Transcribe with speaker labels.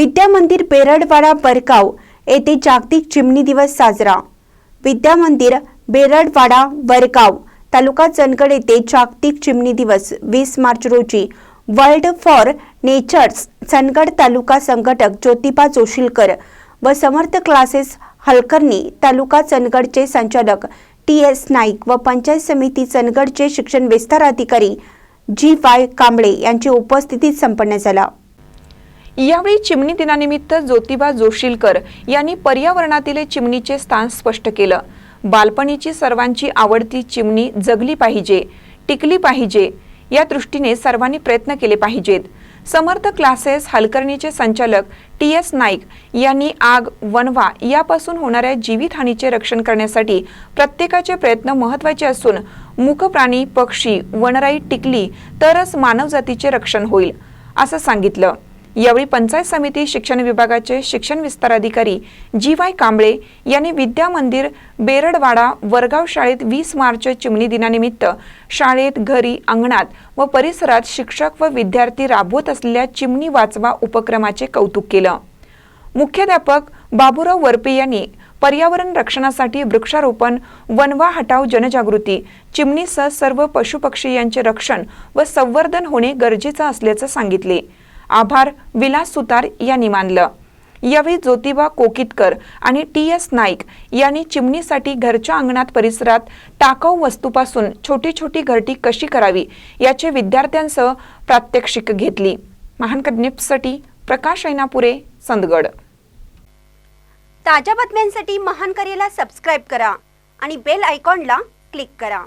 Speaker 1: विद्यामंदिर बेरडवाडा बरकाव येथे जागतिक चिमणी दिवस साजरा. विद्यामंदिर बेरडवाडा बरगाव तालुका चंदगड येथे जागतिक चिमणी दिवस वीस मार्च रोजी. World for nature's Chandgad taluka संघटक ज्योतिबा जोशीलकर व समर्थ क्लासेस हलकर्णी तालुका चंदगडचे संचालक टी एस नाईक व पंचायत समिती चंदगडचे शिक्षण विस्तार अधिकारी जी वाय कांबळे यांची उपस्थितीत संपन्न झाला.
Speaker 2: यावेळी चिमणी दिनानिमित्त ज्योतिबा जोशीलकर यांनी पर्यावरणातील चिमणीचे स्थान स्पष्ट केलं. बालपणीची सर्वांची आवडती चिमणी जगली पाहिजे टिकली पाहिजे या दृष्टीने सर्वांनी प्रयत्न केले पाहिजेत. समर्थ क्लासेस हलकर्णीचे संचालक टी एस नाईक यांनी आग वनवा यापासून होणाऱ्या जीवितहानीचे रक्षण करण्यासाठी प्रत्येकाचे प्रयत्न महत्त्वाचे असून मुख प्राणी पक्षी वनराई टिकली तरच मानवजातीचे रक्षण होईल असं सांगितलं. यावेळी पंचायत समिती शिक्षण विभागाचे शिक्षण विस्तार अधिकारी जी वाय कांबळे यांनी विद्या मंदिर बेरडवाडा वरगाव शाळेत वीस मार्च चिमणी दिनानिमित्त शाळेत घरी अंगणात व परिसरात शिक्षक व विद्यार्थी राबवत असलेल्या चिमणी वाचवा उपक्रमाचे कौतुक केलं. मुख्याध्यापक बाबूराव वरपे यांनी पर्यावरण रक्षणासाठी वृक्षारोपण वनवा हटाव जनजागृती चिमणीसह सर्व पशुपक्षी यांचे रक्षण व संवर्धन होणे गरजेचं असल्याचं सांगितले. आभार विलास सुतार यांनी मानलं. यावेळी ज्योतिबा कोकितकर आणि टी एस नाईक यांनी चिमणीसाठी घरच्या अंगणात परिसरात टाकाऊ वस्तूपासून छोटी छोटी घरटी कशी करावी याचे विद्यार्थ्यांसह प्रात्यक्षिक घेतली. महानकन्यपसाठी प्रकाश ऐनापुरे संदगड.
Speaker 3: ताज्या बातम्यांसाठी महान करेला सबस्क्राईब करा आणि बेल आयकॉनला क्लिक करा.